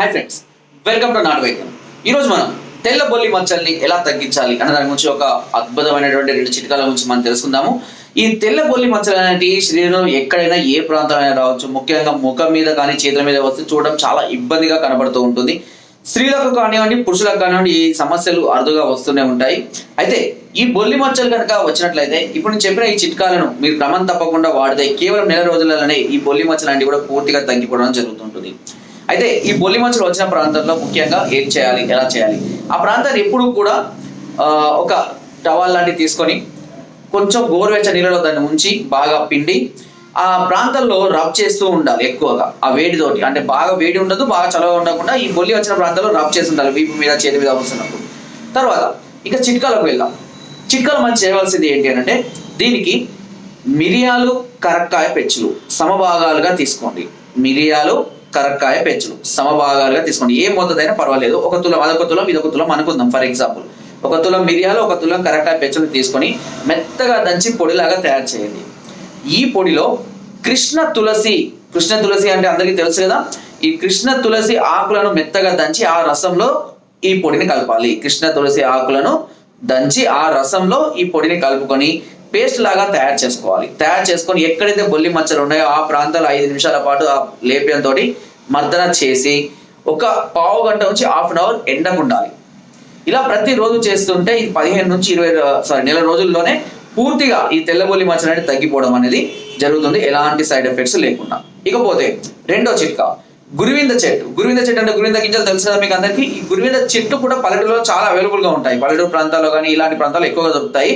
Hi friends welcome to నాటు వైద్యం ఈరోజు మనం తెల్ల బొల్లి మచ్చల్ని ఎలా తగ్గించాలి అన్న దాని గురించి ఒక అద్భుతమైనటువంటి రెండు చిట్కాల గురించి మనం తెలుసుకుందాము. ఈ తెల్ల బొల్లి మచ్చలు అనేటివి శరీరంలో ఎక్కడైనా ఏ ప్రాంతమైనా రావచ్చు. ముఖ్యంగా ముఖం మీద కానీ చేతుల మీద వస్తే చూడడం చాలా ఇబ్బందిగా కనబడుతూ ఉంటుంది. స్త్రీలకు కానివ్వండి పురుషులకు కానివ్వండి ఈ సమస్యలు అరుదుగా వస్తూనే ఉంటాయి. అయితే ఈ బొల్లి మచ్చలు కనుక వచ్చినట్లయితే ఇప్పుడు నేను చెప్పిన ఈ చిట్కాలను మీరు క్రమం తప్పకుండా వాడితే కేవలం నెల రోజులలోనే ఈ బొల్లి మచ్చలు అనేవి కూడా పూర్తిగా తగ్గిపోవడం జరుగుతుంటుంది. అయితే ఈ బొల్లి మచ్చలు వచ్చిన ప్రాంతంలో ముఖ్యంగా ఏం చేయాలి ఎలా చేయాలి? ఆ ప్రాంతాన్ని ఎప్పుడు కూడా ఒక టవల్ లాంటివి తీసుకొని కొంచెం గోరువెచ్చ నీళ్ళలో దాన్ని ఉంచి బాగా పిండి ఆ ప్రాంతంలో రబ్ చేస్తూ ఉండాలి ఎక్కువగా ఆ వేడితోటి. అంటే బాగా వేడి ఉండదు బాగా చల్లగా ఉండకుండా ఈ బొల్లి వచ్చిన ప్రాంతంలో రబ్ చేసి ఉండాలి వీపు మీద చేతి మీద వస్తున్నప్పుడు. తర్వాత ఇంకా చిట్కాలకు వెళ్దాం. చిట్కాలు మనం చేయవలసింది ఏంటి అంటే దీనికి మిరియాలు కరక్కాయ పెచ్చులు సమభాగాలుగా తీసుకోండి. మిరియాలు కరక్కాయ పెచ్చులు సమభాగాలుగా తీసుకోండి. ఏ మోతాదైనా పర్వాలేదు. ఒక తులం అదొక తులం ఇదొక తులం అనుకుందాం. For example. ఒక తులం మిరియాలు ఒక తులం కరక్కాయ పెంచులు తీసుకొని మెత్తగా దంచి పొడిలాగా తయారు చేయండి. ఈ పొడిలో కృష్ణ తులసి కృష్ణ తులసి అంటే అందరికీ తెలుసు కదా? ఈ కృష్ణ తులసి ఆకులను మెత్తగా దంచి ఆ రసంలో ఈ పొడిని కలపాలి. కృష్ణ తులసి ఆకులను దంచి ఆ రసంలో ఈ పొడిని కలుపుకొని పేస్ట్ లాగా తయారు చేసుకోవాలి. తయారు చేసుకొని ఎక్కడైతే బొల్లి మచ్చలు ఉన్నాయో ఆ ప్రాంతాలు ఐదు నిమిషాల పాటు ఆ లేప్యంతో మర్దన చేసి ఒక పావు గంట నుంచి హాఫ్ అన్ అవర్ ఎండకుండాలి. ఇలా ప్రతిరోజు చేస్తుంటే ఇది పదిహేను నుంచి ఇరవై సారీ నెల రోజుల్లోనే పూర్తిగా ఈ తెల్లబొల్లి మచ్చ అనేది తగ్గిపోవడం అనేది జరుగుతుంది. ఎలాంటి సైడ్ ఎఫెక్ట్స్ లేకుండా. ఇకపోతే రెండో చిట్కా గురువింద చెట్టు. గురువింద చెట్టు అంటే గురువింద గింజలు తెలుసు కదా మీకు అందరికీ? ఈ గురువింద చెట్టు కూడా పల్లెటూరులో చాలా అవైలబుల్గా ఉంటాయి. పల్లెటూరు ప్రాంతాల్లో కానీ ఇలాంటి ప్రాంతాల్లో ఎక్కువగా దొరుకుతాయి.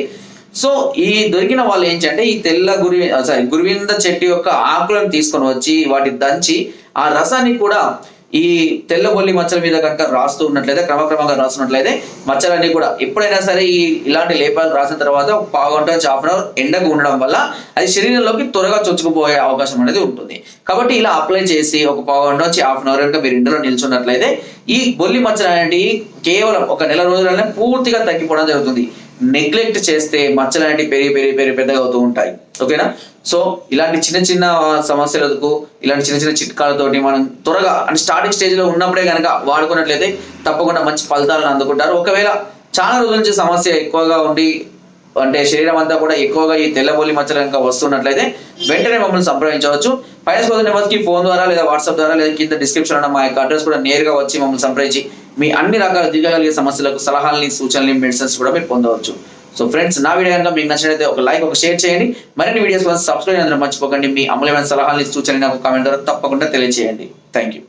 సో ఈ దొరికిన వాళ్ళు ఏంటంటే ఈ తెల్ల గురి సారీ గురువింద చెట్టు యొక్క ఆకులను తీసుకొని వచ్చి వాటి దంచి ఆ రసాన్ని కూడా ఈ తెల్ల బొల్లి మచ్చల మీద కనుక రాస్తూ ఉన్నట్లయితే క్రమక్రమంగా రాస్తున్నట్లయితే మచ్చలన్నీ కూడా ఎప్పుడైనా సరే ఈ ఇలాంటి లేపాలు రాసిన తర్వాత ఒక పావుగంట హాఫ్ అన్ అవర్ ఎండకు ఉండడం వల్ల అది శరీరంలోకి త్వరగా చొచ్చుకుపోయే అవకాశం అనేది ఉంటుంది. కాబట్టి ఇలా అప్లై చేసి ఒక పావుగంట నుంచి హాఫ్ అన్ అవర్ కనుక మీరు ఎండలో నిల్చున్నట్లయితే ఈ బొల్లి మచ్చలు అనేటివి కేవలం ఒక నెల రోజులనే పూర్తిగా తగ్గిపోవడం జరుగుతుంది. నెగ్లెక్ట్ చేస్తే మచ్చలు అనేవి పెరిగి పెరిగి పెరిగి పెద్దగా అవుతూ ఉంటాయి. ఓకేనా? సో ఇలాంటి చిన్న చిన్న సమస్యలకు ఇలాంటి చిన్న చిన్న చిట్కాలతోటి మనం త్వరగా అంటే స్టార్టింగ్ స్టేజ్లో ఉన్నప్పుడే కనుక వాడుకున్నట్లయితే తప్పకుండా మంచి ఫలితాలను అందుకుంటారు. ఒకవేళ చాలా రోజుల నుంచి సమస్య ఎక్కువగా ఉండి అంటే శరీరం అంతా కూడా ఎక్కువగా ఈ తెల్లబొల్లి మచ్చలు కనుక వస్తున్నట్లయితే వెంటనే మమ్మల్ని సంప్రదించవచ్చు. పైన స్కోర్ నెంబర్స్కి ఫోన్ ద్వారా లేదా వాట్సాప్ ద్వారా లేదా కింద డిస్క్రిప్షన్ ఉన్న మా యొక్క అడ్రస్ కూడా నేరుగా వచ్చి మమ్మల్ని సంప్రదించి మీ అన్ని రకాల దిగగలిగే సమస్యలకు సలహాలని సూచనలు మెడిసిన్స్ కూడా మీరు పొందవచ్చు. సో ఫ్రెండ్స్ నా వీడియో కనుక మీకు నచ్చినట్లయితే ఒక లైక్ ఒక షేర్ చేయండి. మరిన్ని వీడియోస్ కోసం సబ్స్క్రైబ్ అందరూ మర్చిపోకండి. మీ అమూల్యమైన సలహాలని సూచనలు నాకు కామెంట్ ద్వారా తప్పకుండా తెలియజేయండి. Thank you